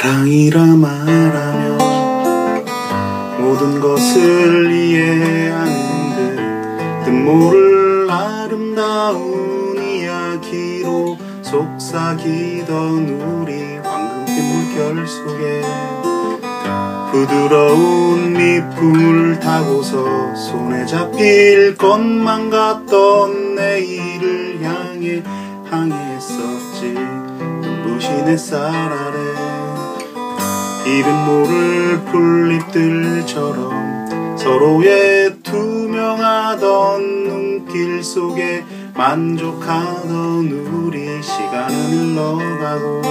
사랑이라 말하면 모든 것을 이해하는 듯 뜻모를 아름다운 이야기로 속삭이던 우리 황금빛 물결 속에 부드러운 미풍을 타고서 손에 잡힐 것만 같던 내일을 향해 항해했었지. 눈부신 햇살 아래 이름 모를 풀잎들처럼 서로의 투명하던 눈길 속에 만족하던 우리 시간은 흘러가고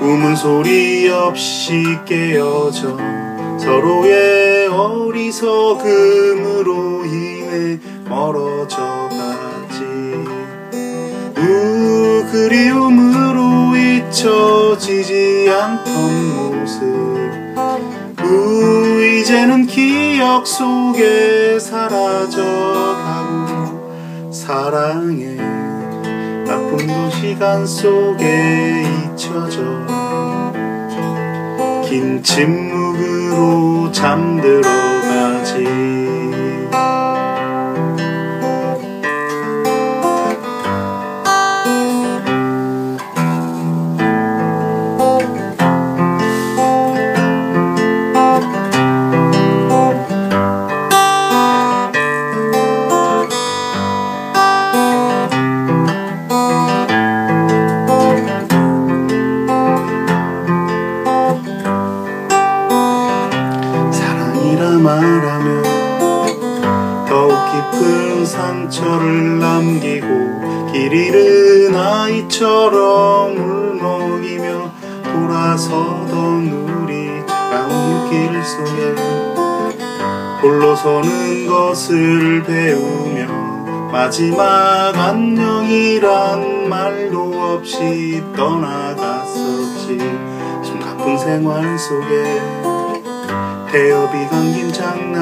꿈은 소리 없이 깨어져 서로의 어리석음으로 인해 멀어져 가지. 우 그리움으로 잊혀 지지 않던 모습. 우 이제는 기억 속에 사라져가고 사랑해 아픔도 시간 속에 잊혀져 긴 침묵으로 잠들어 말하면 더욱 깊은 상처를 남기고 길 잃은 아이처럼 울먹이며 돌아서던 우리 차가운 길 속에 홀로 서는 것을 배우며 마지막 안녕이란 말도 없이 떠나갔었지. 숨 가쁜 생활 속에 태엽이 감긴 장난감처럼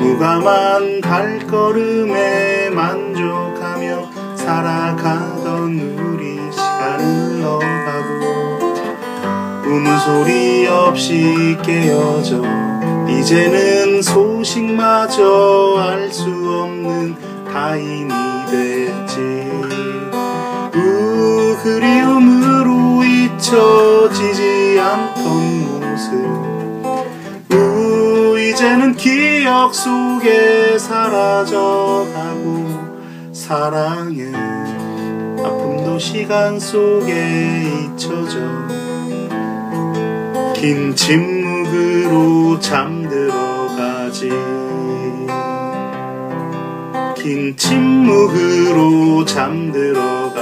무감한 발걸음에 만족하며 살아가던 우리 시간은 흘러가고 우는 소리 없이 깨어져 이제는 소식마저 알 수 없는 타인이 됐지. 우 그리움으로 잊혀지지 않던 모습 우 이제는 기억 속에 사라져가고 사랑해 아픔도 시간 속에 잊혀져 긴 침묵으로 잠들어가지. 긴 침묵으로 잠들어